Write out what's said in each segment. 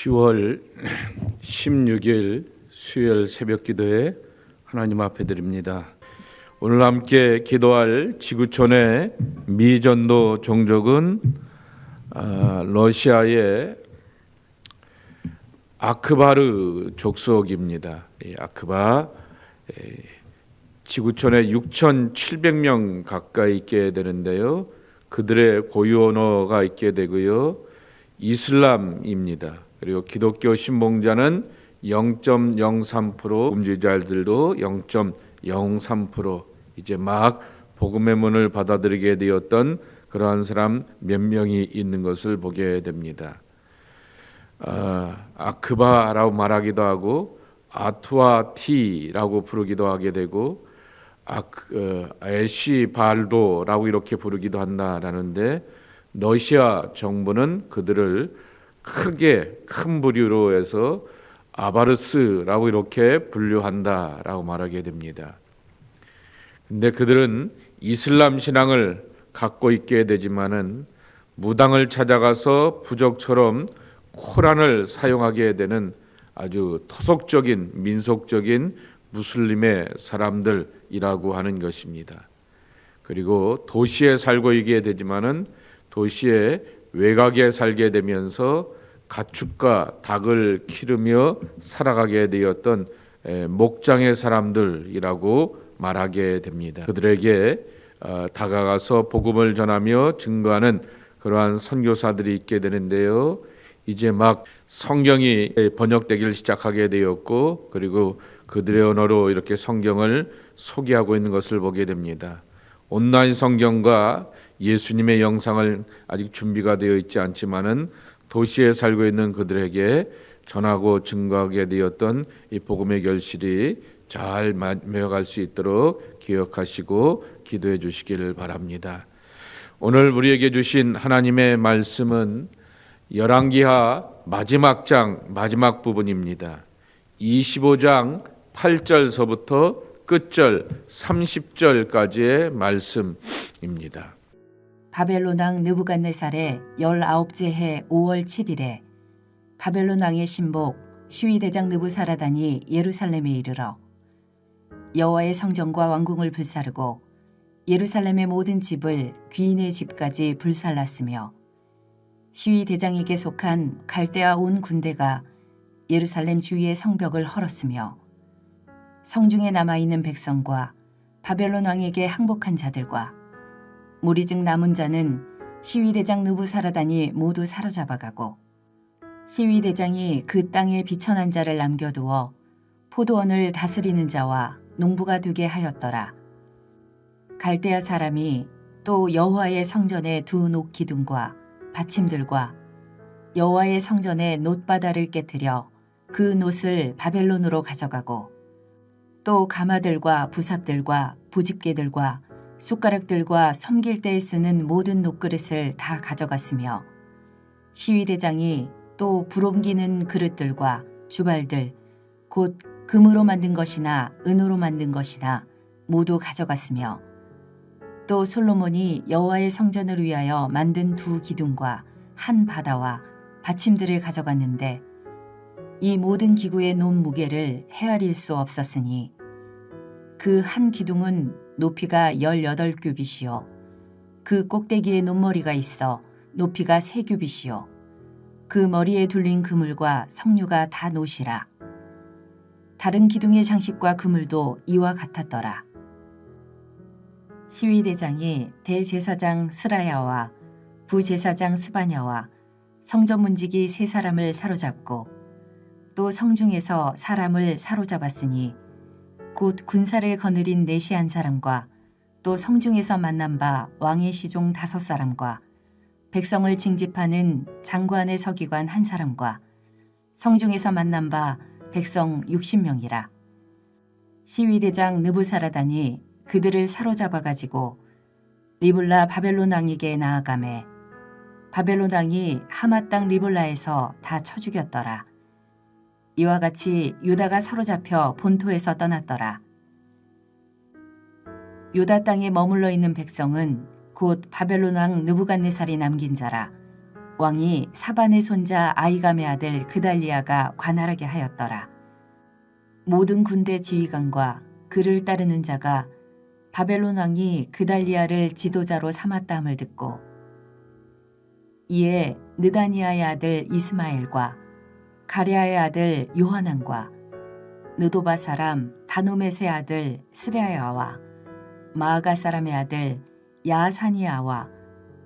10월 16일 수요일 새벽 기도에 하나님 앞에 드립니다. 오늘 함께 기도할 지구촌의 미전도 종족은 아, 러시아의 아크바르 족속입니다. 이 아크바 에, 지구촌에 6,700명 가까이 있게 되는데요. 그들의 고유 언어가 있게 되고요. 이슬람입니다. 그리고 기독교 신봉자는 0.03% 음주자들도 0.03% 이제 막 복음의 문을 받아들이게 되었던 그러한 사람 몇 명이 있는 것을 보게 됩니다. 아, 아크바라고 말하기도 하고 아투아티라고 부르기도 하게 되고 아크, 어, 엘시발도라고 이렇게 부르기도 한다라는데 러시아 정부는 그들을 크게 큰 부류로 해서 아바르스라고 이렇게 분류한다라고 말하게 됩니다. 근데 그들은 이슬람 신앙을 갖고 있게 되지만은 무당을 찾아가서 부적처럼 코란을 사용하게 되는 아주 토속적인 민속적인 무슬림의 사람들이라고 하는 것입니다. 그리고 도시에 살고 있게 되지만은 도시의 외곽에 살게 되면서 가축과 닭을 기르며 살아가게 되었던 목장의 사람들이라고 말하게 됩니다. 그들에게 어, 다가가서 복음을 전하며 증거하는 그러한 선교사들이 있게 되는데요. 이제 막 성경이 번역되기를 시작하게 되었고 그리고 그들의 언어로 이렇게 성경을 소개하고 있는 것을 보게 됩니다. 온라인 성경과 예수님의 영상을 아직 준비가 되어 있지 않지만은 도시에 살고 있는 그들에게 전하고 증거하게 되었던 이 복음의 결실이 잘 메어갈 수 있도록 기억하시고 기도해 주시기를 바랍니다. 오늘 우리에게 주신 하나님의 말씀은 열왕기하 마지막 장 마지막 부분입니다. 25장 8절서부터 끝절 30절까지의 말씀입니다. 바벨론 왕 느부갓네살의 19째 해 5월 7일에 바벨론 왕의 신복 시위대장 느부사라단이 예루살렘에 이르러 여호와의 성전과 왕궁을 불사르고 예루살렘의 모든 집을 귀인의 집까지 불살랐으며 시위대장에게 속한 갈대아 온 군대가 예루살렘 주위의 성벽을 헐었으며 성중에 남아있는 백성과 바벨론 왕에게 항복한 자들과 무리즉 남은 자는 시위대장 느부사라단이 모두 사로잡아가고 시위대장이 그 땅에 비천한 자를 남겨두어 포도원을 다스리는 자와 농부가 되게 하였더라. 갈대아 사람이 또 여호와의 성전의 두녹 기둥과 받침들과 여호와의 성전의 놋바다를 깨뜨려 그 놋을 바벨론으로 가져가고 또 가마들과 부삽들과 부집개들과 숟가락들과 섬길 때에 쓰는 모든 녹그릇을 다 가져갔으며 시위대장이 또 불옮기는 그릇들과 주발들 곧 금으로 만든 것이나 은으로 만든 것이나 모두 가져갔으며 또 솔로몬이 여호와의 성전을 위하여 만든 두 기둥과 한 바다와 받침들을 가져갔는데 이 모든 기구의 논 무게를 헤아릴 수 없었으니 그 한 기둥은 높이가 18규빗이요. 그 꼭대기에 논머리가 있어 높이가 3규빗이요. 그 머리에 둘린 그물과 석류가 다 노시라. 다른 기둥의 장식과 그물도 이와 같았더라. 시위대장이 대제사장 스라야와 부제사장 스바냐와 성전 문지기 세 사람을 사로잡고 또 성중에서 사람을 사로잡았으니 곧 군사를 거느린 네시 한 사람과 또 성중에서 만난 바 왕의 시종 다섯 사람과 백성을 징집하는 장관의 서기관 한 사람과 성중에서 만난 바 백성 60명이라. 시위대장 느부사라단이 그들을 사로잡아 가지고 리블라 바벨론 왕에게 나아가매 바벨론 왕이 하마 땅 리블라에서 다 쳐 죽였더라. 이와 같이 유다가 사로잡혀 본토에서 떠났더라. 유다 땅에 머물러 있는 백성은 곧 바벨론 왕 느부갓네살이 남긴 자라 왕이 사반의 손자 아이감의 아들 그달리아가 관할하게 하였더라. 모든 군대 지휘관과 그를 따르는 자가 바벨론 왕이 그달리아를 지도자로 삼았다함을 듣고 이에 느다니아의 아들 이스마엘과 가랴의 아들 요하난과 느도바 사람 다노메의 아들 스레야와 마아가 사람의 아들 야사니아와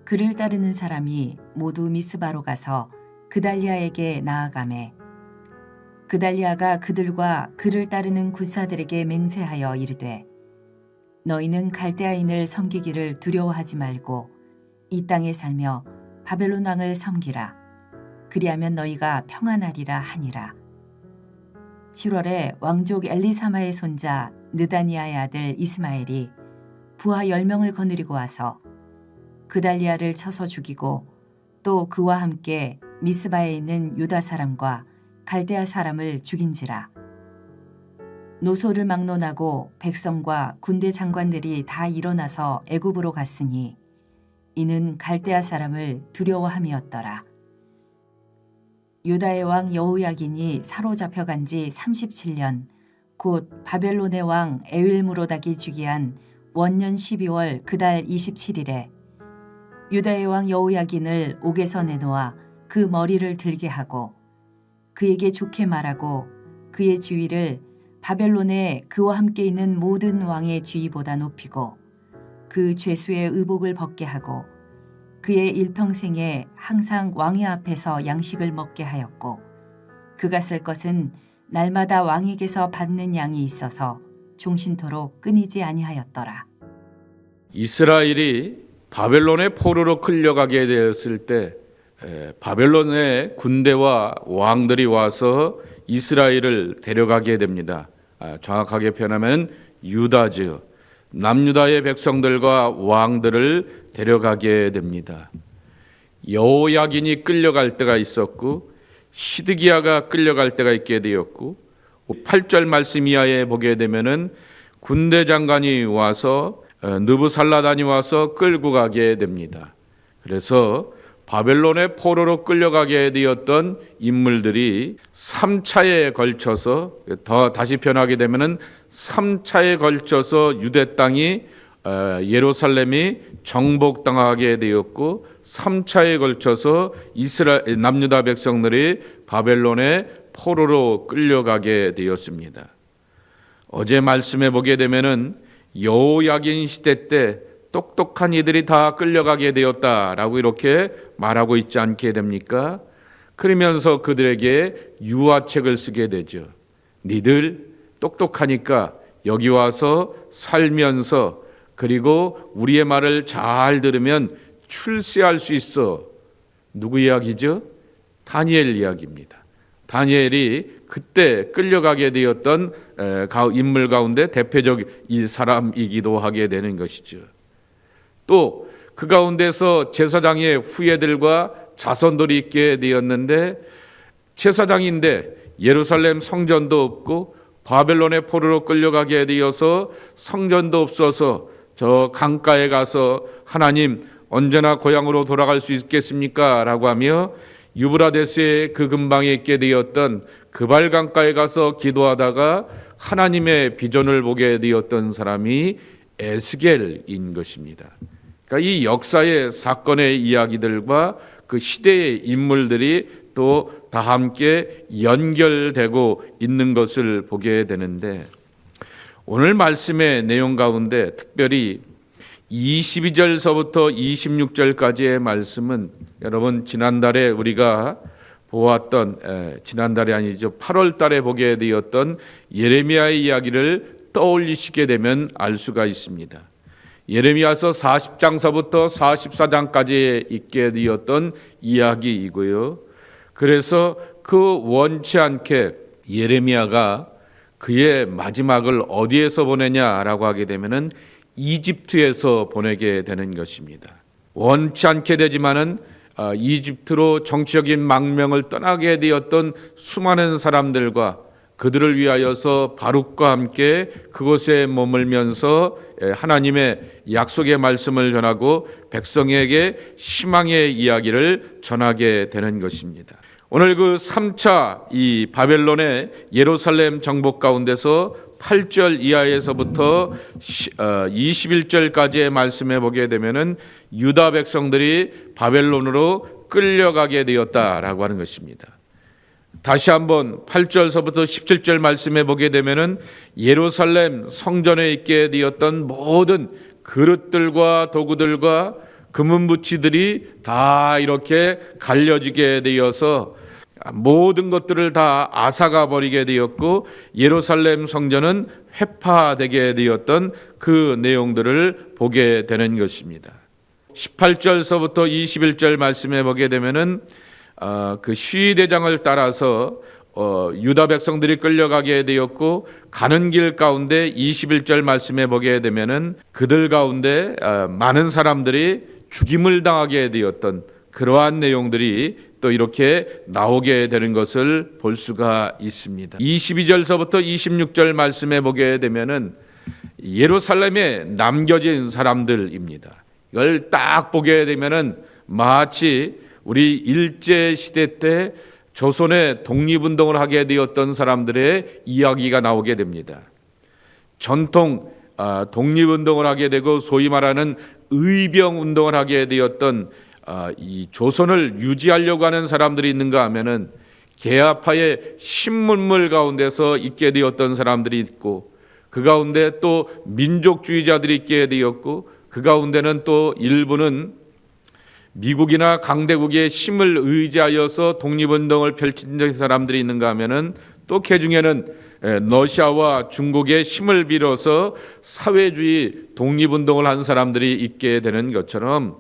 그를 따르는 사람이 모두 미스바로 가서 그달리아에게 나아가매 그달리아가 그들과 그를 따르는 군사들에게 맹세하여 이르되 너희는 갈대아인을 섬기기를 두려워하지 말고 이 땅에 살며 바벨론 왕을 섬기라 그리하면 너희가 평안하리라 하니라. 7월에 왕족 엘리사마의 손자 느다니아의 아들 이스마엘이 부하 10명을 거느리고 와서 그달리아를 쳐서 죽이고 또 그와 함께 미스바에 있는 유다 사람과 갈대아 사람을 죽인지라. 노소를 막론하고 백성과 군대 장관들이 다 일어나서 애굽으로 갔으니 이는 갈대아 사람을 두려워함이었더라 유다의 왕 여호야긴이 사로잡혀간 지 37년 곧 바벨론의 왕 에윌무로닥이 즉위한 원년 12월 그달 27일에 유다의 왕 여호야긴을 옥에서 내놓아 그 머리를 들게 하고 그에게 좋게 말하고 그의 지위를 바벨론에 그와 함께 있는 모든 왕의 지위보다 높이고 그 죄수의 의복을 벗게 하고 그의 일평생에 항상 왕의 앞에서 양식을 먹게 하였고 그가 쓸 것은 날마다 왕에게서 받는 양이 있어서 종신토록 끊이지 아니하였더라. 이스라엘이 바벨론의 포로로 끌려가게 되었을 때 에, 바벨론의 군대와 왕들이 와서 이스라엘을 데려가게 됩니다. 아, 정확하게 표현하면 유다즈 남유다의 백성들과 왕들을 데려가게 됩니다. 여호야긴이 끌려갈 때가 있었고 시드기야가 끌려갈 때가 있게 되었고 8절 말씀 이하에 보게 되면은 군대 장관이 와서 어, 느부살라단이 와서 끌고 가게 됩니다. 그래서 바벨론의 포로로 끌려가게 되었던 인물들이 3차에 걸쳐서 더 다시 변하게 되면은 3차에 걸쳐서 유대 땅이 어, 예루살렘이 정복당하게 되었고 3차에 걸쳐서 이스라엘 남유다 백성들이 바벨론의 포로로 끌려가게 되었습니다. 어제 말씀해 보게 되면은 여호야긴 시대 때 똑똑한 이들이 다 끌려가게 되었다라고 이렇게 말하고 있지 않게 됩니까? 그러면서 그들에게 유화책을 쓰게 되죠. 니들 똑똑하니까 여기 와서 살면서 그리고 우리의 말을 잘 들으면 출세할 수 있어. 누구 이야기죠? 다니엘 이야기입니다. 다니엘이 그때 끌려가게 되었던 인물 가운데 대표적 이 사람이기도 하게 되는 것이죠. 또 그 가운데서 제사장의 후예들과 자손들이 있게 되었는데 제사장인데 예루살렘 성전도 없고 바벨론의 포로로 끌려가게 되어서 성전도 없어서 저 강가에 가서 하나님 언제나 고향으로 돌아갈 수 있겠습니까? 라고 하며 유브라데스의 그 근방에 있게 되었던 그발 강가에 가서 기도하다가 하나님의 비전을 보게 되었던 사람이 에스겔인 것입니다. 그러니까 이 역사의 사건의 이야기들과 그 시대의 인물들이 또 다 함께 연결되고 있는 것을 보게 되는데 오늘 말씀의 내용 가운데 특별히 22절서부터 26절까지의 말씀은 여러분 지난달에 우리가 보았던 에, 지난달이 아니죠 8월 달에 보게 되었던 예레미야의 이야기를 떠올리시게 되면 알 수가 있습니다. 예레미야서 40장서부터 44장까지 있게 되었던 이야기이고요. 그래서 그 원치 않게 예레미야가 그의 마지막을 어디에서 보내냐라고 하게 되면은 이집트에서 보내게 되는 것입니다. 원치 않게 되지만은 아, 이집트로 정치적인 망명을 떠나게 되었던 수많은 사람들과 그들을 위하여서 바룩과 함께 그곳에 머물면서 에, 하나님의 약속의 말씀을 전하고 백성에게 희망의 이야기를 전하게 되는 것입니다. 오늘 그 3차 이 바벨론의 예루살렘 정복 가운데서 8절 이하에서부터 21절까지의 말씀에 보게 되면은 유다 백성들이 바벨론으로 끌려가게 되었다라고 하는 것입니다. 다시 한번 8절서부터 17절 말씀에 보게 되면은 예루살렘 성전에 있게 되었던 모든 그릇들과 도구들과 금은부치들이 다 이렇게 갈려지게 되어서 모든 것들을 다 앗아가 버리게 되었고 예루살렘 성전은 회파되게 되었던 그 내용들을 보게 되는 것입니다. 18절서부터 21절 말씀에 보게 되면은 어, 그 시위대장을 따라서 어, 유다 백성들이 끌려가게 되었고 가는 길 가운데 21절 말씀에 보게 되면은 그들 가운데 어, 많은 사람들이 죽임을 당하게 되었던 그러한 내용들이 또 이렇게 나오게 되는 것을 볼 수가 있습니다. 22절서부터 26절 말씀에 보게 되면은 예루살렘에 남겨진 사람들입니다. 이걸 딱 보게 되면은 마치 우리 일제 시대 때 조선의 독립운동을 하게 되었던 사람들의 이야기가 나오게 됩니다. 전통 아, 독립운동을 하게 되고 소위 말하는 의병 운동을 하게 되었던 아, 이 조선을 유지하려고 하는 사람들이 있는가 하면은 개화파의 신문물 가운데서 있게 되었던 사람들이 있고 그 가운데 또 민족주의자들이 있게 되었고 그 가운데는 또 일부는 미국이나 강대국의 힘을 의지하여서 독립운동을 펼친 사람들이 있는가 하면은 또그 중에는 에, 러시아와 중국의 힘을 빌어서 사회주의 독립운동을 한 사람들이 있게 되는 것처럼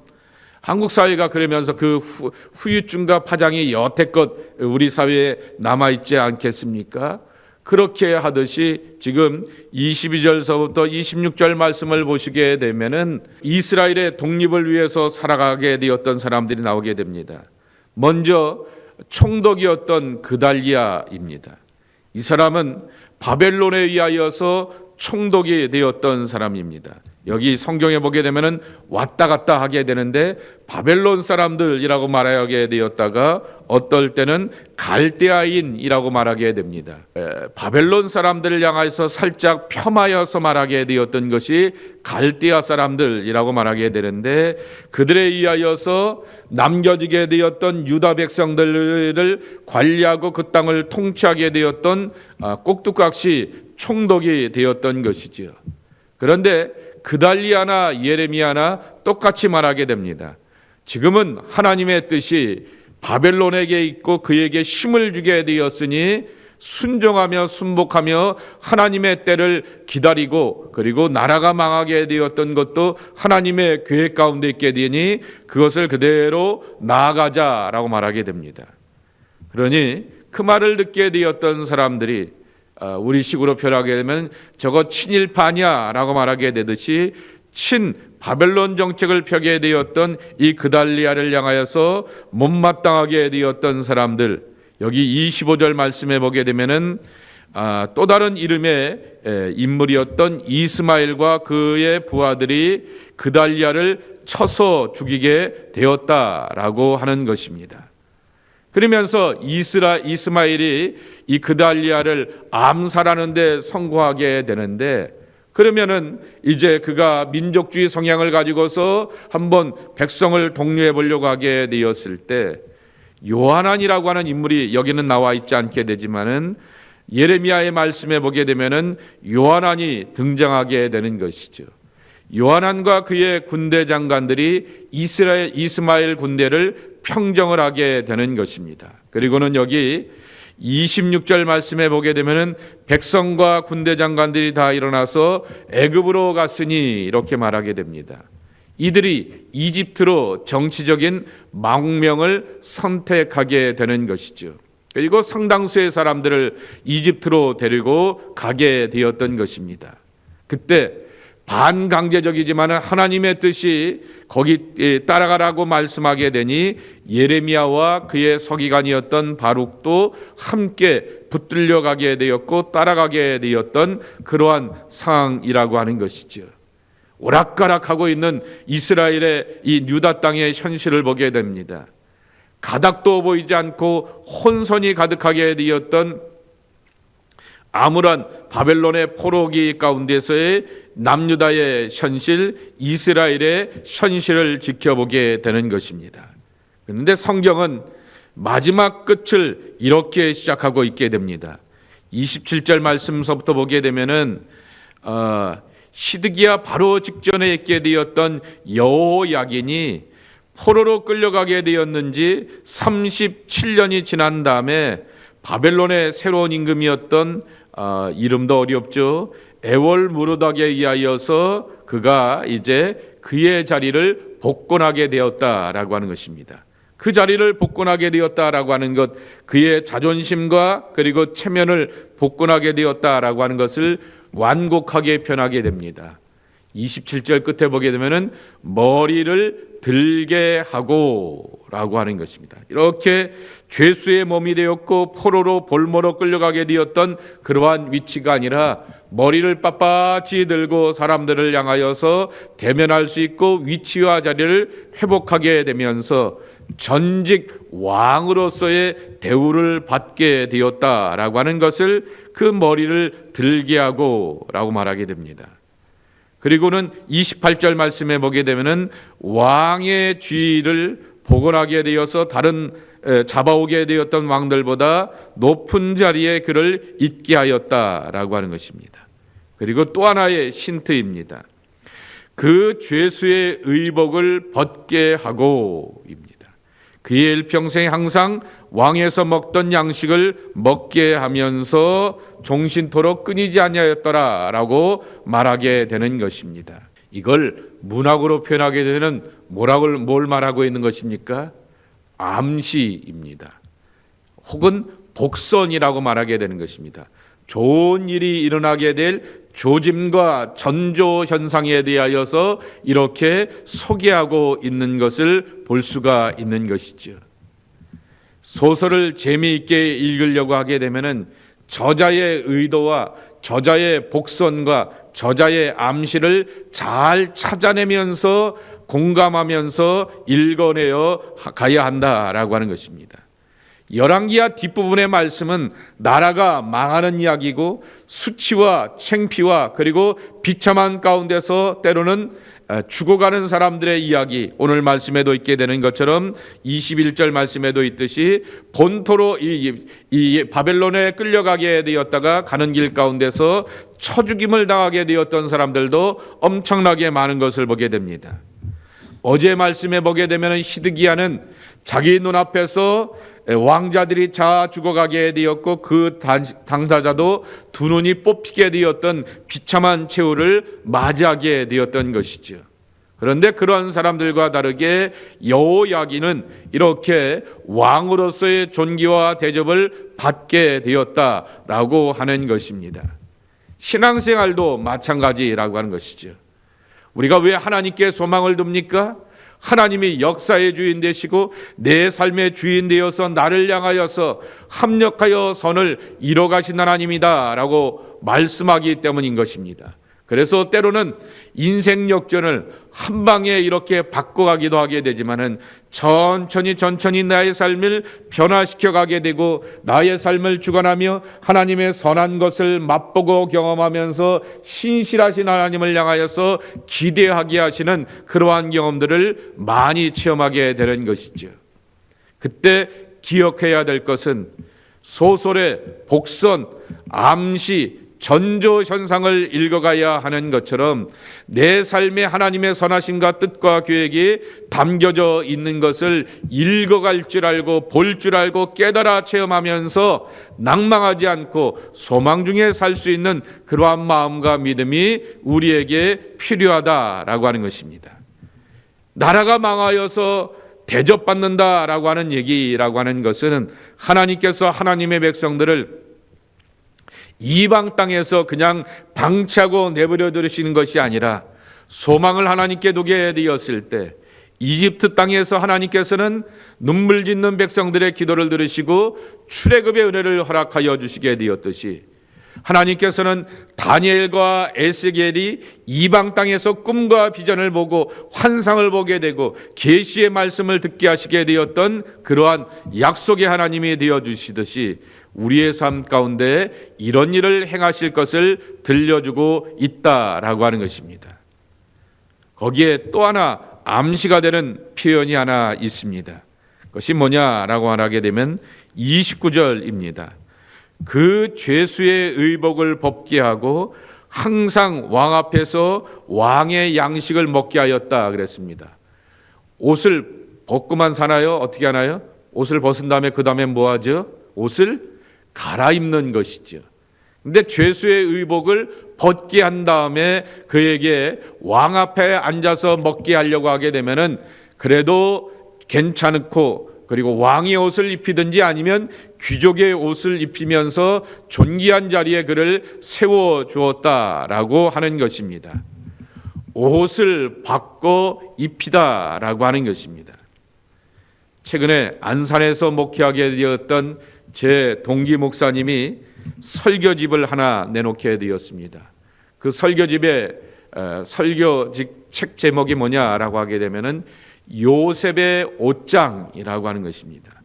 한국 사회가 그러면서 그 후, 후유증과 파장이 여태껏 우리 사회에 남아 있지 않겠습니까? 그렇게 하듯이 지금 22절서부터 26절 말씀을 보시게 되면은 이스라엘의 독립을 위해서 살아가게 되었던 사람들이 나오게 됩니다. 먼저 총독이었던 그달리아입니다. 이 사람은 바벨론에 의하여서 총독이 되었던 사람입니다. 여기 성경에 보게 되면은 왔다 갔다 하게 되는데 바벨론 사람들이라고 말하게 되었다가 어떨 때는 갈대아인이라고 말하게 됩니다. 에, 바벨론 사람들을 향해서 살짝 폄하여서 말하게 되었던 것이 갈대아 사람들이라고 말하게 되는데 그들에 의하여서 남겨지게 되었던 유다 백성들을 관리하고 그 땅을 통치하게 되었던 아, 꼭두각시 총독이 되었던 것이지요. 그런데 그달리아나 예레미야나 똑같이 말하게 됩니다. 지금은 하나님의 뜻이 바벨론에게 있고 그에게 힘을 주게 되었으니 순종하며 순복하며 하나님의 때를 기다리고 그리고 나라가 망하게 되었던 것도 하나님의 계획 가운데 있게 되니 그것을 그대로 나아가자라고 말하게 됩니다. 그러니 그 말을 듣게 되었던 사람들이 아, 우리 식으로 표현하게 되면 저거 친일파냐라고 말하게 되듯이 친 바벨론 정책을 펴게 되었던 이 그달리아를 향하여서 못마땅하게 되었던 사람들 여기 25절 말씀에 보게 되면은 아, 또 다른 이름의 에, 인물이었던 이스마엘과 그의 부하들이 그달리아를 쳐서 죽이게 되었다라고 하는 것입니다. 그러면서 이스라 이스마엘이 이 그달리아를 암살하는데 성공하게 되는데 그러면은 이제 그가 민족주의 성향을 가지고서 한번 백성을 독려해 보려고 하게 되었을 때 요한안이라고 하는 인물이 여기는 나와 있지 않게 되지만은 예레미야의 말씀에 보게 되면은 요한안이 등장하게 되는 것이죠. 요한안과 그의 군대 장관들이 이스라엘 이스마엘 군대를 평정을 하게 되는 것입니다. 그리고는 여기 26절 말씀에 보게 되면은 백성과 군대 장관들이 다 일어나서 애굽으로 갔으니 이렇게 말하게 됩니다. 이들이 이집트로 정치적인 망명을 선택하게 되는 것이죠. 그리고 상당수의 사람들을 이집트로 데리고 가게 되었던 것입니다. 그때 반강제적이지만 하나님의 뜻이 거기 따라가라고 말씀하게 되니 예레미야와 그의 서기관이었던 바룩도 함께 붙들려 가게 되었고 따라가게 되었던 그러한 상황이라고 하는 것이죠. 오락가락하고 있는 이스라엘의 이 유다 땅의 현실을 보게 됩니다. 가닥도 보이지 않고 혼선이 가득하게 되었던 암울한 바벨론의 포로기 가운데서의 남유다의 현실, 이스라엘의 현실을 지켜보게 되는 것입니다. 그런데 성경은 마지막 끝을 이렇게 시작하고 있게 됩니다. 27절 말씀서부터 보게 되면은 어, 시드기야 바로 직전에 있게 되었던 여호야긴이 포로로 끌려가게 되었는지 37년이 지난 다음에 바벨론의 새로운 임금이었던 어, 이름도 어렵죠. 에월 무르닥에 의하여서 그가 이제 그의 자리를 복권하게 되었다라고 하는 것입니다. 그 자리를 복권하게 되었다라고 하는 것, 그의 자존심과 그리고 체면을 복권하게 되었다라고 하는 것을 완곡하게 표현하게 됩니다. 27절 끝에 보게 되면은 머리를 들게 하고라고 하는 것입니다. 이렇게 죄수의 몸이 되었고 포로로 볼모로 끌려가게 되었던 그러한 위치가 아니라 머리를 빳빳이 들고 사람들을 향하여서 대면할 수 있고 위치와 자리를 회복하게 되면서 전직 왕으로서의 대우를 받게 되었다라고 하는 것을 그 머리를 들게 하고 라고 말하게 됩니다. 그리고는 28절 말씀에 보게 되면은 왕의 주의를 복원하게 되어서 다른 에, 잡아오게 되었던 왕들보다 높은 자리에 그를 있게 하였다라고 하는 것입니다. 그리고 또 하나의 힌트입니다. 그 죄수의 의복을 벗게 하고입니다. 그의 일평생 항상 왕에서 먹던 양식을 먹게 하면서 종신토록 끊이지 아니하였더라라고 말하게 되는 것입니다. 이걸 문학으로 표현하게 되는 뭐라고 뭘 말하고 있는 것입니까? 암시입니다. 혹은 복선이라고 말하게 되는 것입니다. 좋은 일이 일어나게 될 조짐과 전조 현상에 대하여서 이렇게 소개하고 있는 것을 볼 수가 있는 것이죠. 소설을 재미있게 읽으려고 하게 되면은 저자의 의도와 저자의 복선과 저자의 암시를 잘 찾아내면서 공감하면서 읽어내어 가야 한다라고 하는 것입니다. 열왕기하 뒷부분의 말씀은 나라가 망하는 이야기고 수치와 챙피와 그리고 비참한 가운데서 때로는 죽어가는 사람들의 이야기 오늘 말씀에도 있게 되는 것처럼 21절 말씀에도 있듯이 본토로 이, 이 바벨론에 끌려가게 되었다가 가는 길 가운데서 처죽임을 당하게 되었던 사람들도 엄청나게 많은 것을 보게 됩니다. 어제 말씀에 보게 되면 시드기야는 자기 눈앞에서 왕자들이 자 죽어가게 되었고 그 당사자도 두 눈이 뽑히게 되었던 비참한 최후를 맞이하게 되었던 것이죠. 그런데 그러한 사람들과 다르게 여호야기는 이렇게 왕으로서의 존귀와 대접을 받게 되었다라고 하는 것입니다. 신앙생활도 마찬가지라고 하는 것이죠. 우리가 왜 하나님께 소망을 둡니까? 하나님이 역사의 주인 되시고 내 삶의 주인 되어서 나를 향하여서 합력하여 선을 이뤄가신 하나님이다 라고 말씀하기 때문인 것입니다. 그래서 때로는 인생 역전을 한 방에 이렇게 바꿔가기도 하게 되지만은 천천히 천천히 나의 삶을 변화시켜 가게 되고 나의 삶을 주관하며 하나님의 선한 것을 맛보고 경험하면서 신실하신 하나님을 향하여서 기대하게 하시는 그러한 경험들을 많이 체험하게 되는 것이죠. 그때 기억해야 될 것은 소설의 복선, 암시, 전조 현상을 읽어가야 하는 것처럼 내 삶에 하나님의 선하심과 뜻과 계획이 담겨져 있는 것을 읽어갈 줄 알고 볼 줄 알고 깨달아 체험하면서 낭망하지 않고 소망 중에 살 수 있는 그러한 마음과 믿음이 우리에게 필요하다라고 하는 것입니다. 나라가 망하여서 대접받는다라고 하는 얘기라고 하는 것은 하나님께서 하나님의 백성들을 이방 땅에서 그냥 방치하고 내버려 두시는 것이 아니라 소망을 하나님께 두게 되었을 때 이집트 땅에서 하나님께서는 눈물 짓는 백성들의 기도를 들으시고 출애굽의 은혜를 허락하여 주시게 되었듯이 하나님께서는 다니엘과 에스겔이 이방 땅에서 꿈과 비전을 보고 환상을 보게 되고 계시의 말씀을 듣게 하시게 되었던 그러한 약속의 하나님이 되어 주시듯이 우리의 삶 가운데 이런 일을 행하실 것을 들려주고 있다라고 하는 것입니다. 거기에 또 하나 암시가 되는 표현이 하나 있습니다. 그것이 뭐냐라고 말하게 되면 29절입니다. 그 죄수의 의복을 벗게 하고 항상 왕 앞에서 왕의 양식을 먹게 하였다 그랬습니다. 옷을 벗고만 사나요? 어떻게 하나요? 옷을 벗은 다음에 그 다음에 뭐 하죠? 옷을 갈아입는 것이죠. 근데 죄수의 의복을 벗게 한 다음에 그에게 왕 앞에 앉아서 먹게 하려고 하게 되면은 그래도 괜찮고 그리고 왕의 옷을 입히든지 아니면 귀족의 옷을 입히면서 존귀한 자리에 그를 세워 주었다라고 하는 것입니다. 옷을 바꿔 입히다라고 하는 것입니다. 최근에 안산에서 목회하게 되었던 제 동기 목사님이 설교집을 하나 내놓게 되었습니다. 그 설교집의 어, 설교집 책 제목이 뭐냐라고 하게 되면은 요셉의 옷장이라고 하는 것입니다.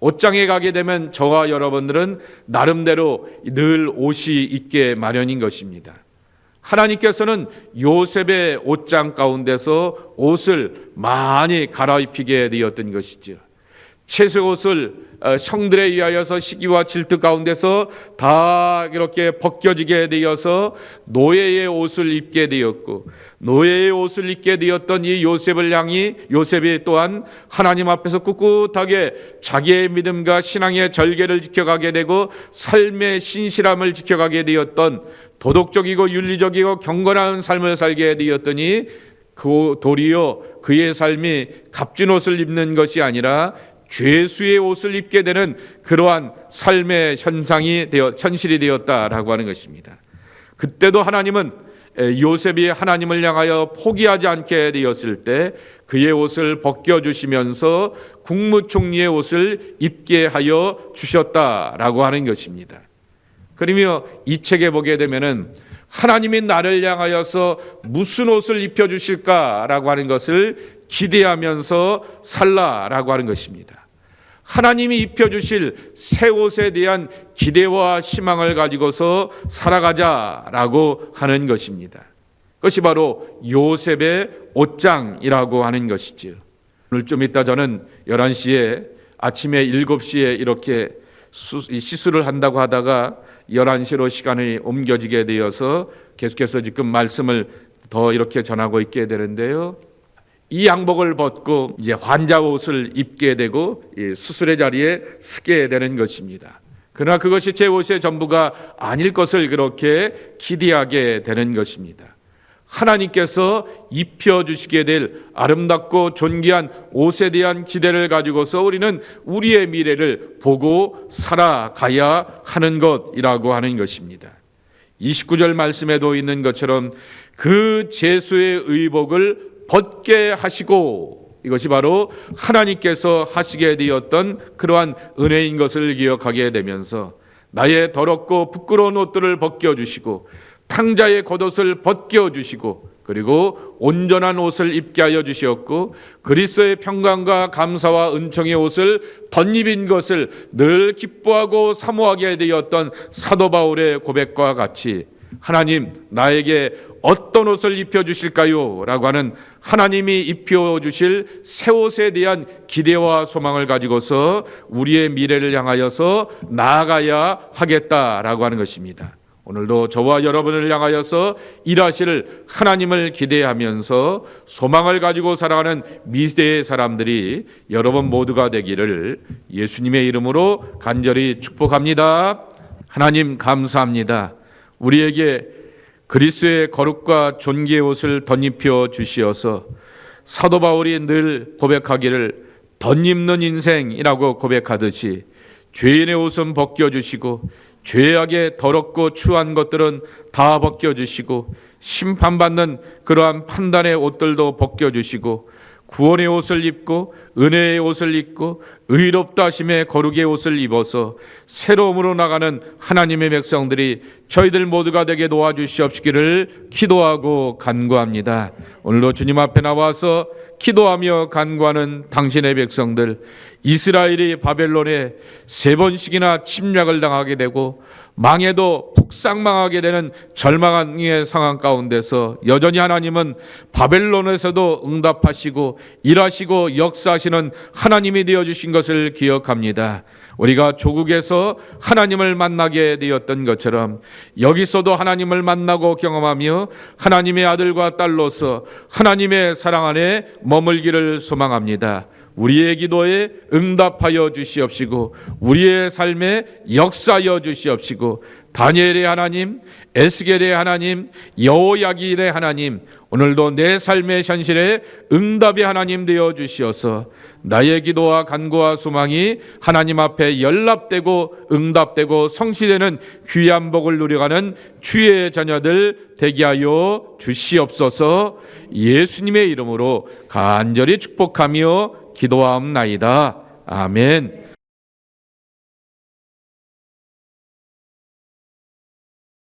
옷장에 가게 되면 저와 여러분들은 나름대로 늘 옷이 있게 마련인 것입니다. 하나님께서는 요셉의 옷장 가운데서 옷을 많이 갈아입히게 되었던 것이죠. 채소 옷을 어, 성들에 의하여서 시기와 질투 가운데서 다 이렇게 벗겨지게 되어서 노예의 옷을 입게 되었고 노예의 옷을 입게 되었던 이 요셉을 향히 요셉이 또한 하나님 앞에서 꿋꿋하게 자기의 믿음과 신앙의 절개를 지켜가게 되고 삶의 신실함을 지켜가게 되었던 도덕적이고 윤리적이고 경건한 삶을 살게 되었더니 그 도리어 그의 삶이 값진 옷을 입는 것이 아니라 죄수의 옷을 입게 되는 그러한 삶의 현상이 되어 현실이 되었다라고 하는 것입니다. 그때도 하나님은 요셉이 하나님을 향하여 포기하지 않게 되었을 때 그의 옷을 벗겨 주시면서 국무총리의 옷을 입게 하여 주셨다라고 하는 것입니다. 그러며 이 책에 보게 되면은 하나님이 나를 향하여서 무슨 옷을 입혀 주실까라고 하는 것을 기대하면서 살라라고 하는 것입니다. 하나님이 입혀 주실 새 옷에 대한 기대와 희망을 가지고서 살아가자라고 하는 것입니다. 그것이 바로 요셉의 옷장이라고 하는 것이지요. 오늘 좀 이따 저는 11시에 아침에 7시에 이렇게 시술을 한다고 하다가 11시로 시간이 옮겨지게 되어서 계속해서 지금 말씀을 더 이렇게 전하고 있게 되는데요. 이 양복을 벗고 이제 환자 옷을 입게 되고 수술의 자리에 서게 되는 것입니다. 그러나 그것이 제 옷의 전부가 아닐 것을 그렇게 기대하게 되는 것입니다. 하나님께서 입혀 주시게 될 아름답고 존귀한 옷에 대한 기대를 가지고서 우리는 우리의 미래를 보고 살아가야 하는 것이라고 하는 것입니다. 29절 말씀에도 있는 것처럼 그 제수의 의복을 벗게 하시고 이것이 바로 하나님께서 하시게 되었던 그러한 은혜인 것을 기억하게 되면서 나의 더럽고 부끄러운 옷들을 벗겨 주시고 탕자의 겉옷을 벗겨 주시고 그리고 온전한 옷을 입게 하여 주시었고 그리스도의 평강과 감사와 은총의 옷을 덧입은 것을 늘 기뻐하고 사모하게 되었던 사도 바울의 고백과 같이 하나님 나에게 어떤 옷을 입혀 주실까요? 라고 하는 하나님이 입혀 주실 새 옷에 대한 기대와 소망을 가지고서 우리의 미래를 향하여서 나아가야 하겠다라고 하는 것입니다. 오늘도 저와 여러분을 향하여서 일하실 하나님을 기대하면서 소망을 가지고 살아가는 미래의 사람들이 여러분 모두가 되기를 예수님의 이름으로 간절히 축복합니다. 하나님 감사합니다. 우리에게 그리스의 거룩과 존귀의 옷을 덧입혀 주시어서 사도 바울이 늘 고백하기를 덧입는 인생이라고 고백하듯이 죄인의 옷은 벗겨 주시고 죄악의 더럽고 추한 것들은 다 벗겨 주시고 심판받는 그러한 판단의 옷들도 벗겨 주시고 구원의 옷을 입고 은혜의 옷을 입고 의롭다 하심의 거룩의 옷을 입어서 새로움으로 나가는 하나님의 백성들이 저희들 모두가 되게 도와주시옵시기를 기도하고 간구합니다. 오늘도 주님 앞에 나와서 기도하며 간구하는 당신의 백성들 이스라엘이 바벨론에 세 번씩이나 침략을 당하게 되고 망해도 폭삭망하게 되는 절망의 상황 가운데서 여전히 하나님은 바벨론에서도 응답하시고 일하시고 역사하시는 하나님이 되어 주신 것을 기억합니다. 우리가 조국에서 하나님을 만나게 되었던 것처럼 여기서도 하나님을 만나고 경험하며 하나님의 아들과 딸로서 하나님의 사랑 안에 머물기를 소망합니다. 우리의 기도에 응답하여 주시옵시고 우리의 삶에 역사하여 주시옵시고 다니엘의 하나님, 에스겔의 하나님, 여호야길의 하나님, 오늘도 내 삶의 현실에 응답의 하나님 되어 주시어서 나의 기도와 간구와 소망이 하나님 앞에 연락되고 응답되고 성취되는 귀한 복을 누려가는 주의 자녀들 되게 하여 주시옵소서. 예수님의 이름으로 간절히 축복하며 기도하옵나이다. 아멘.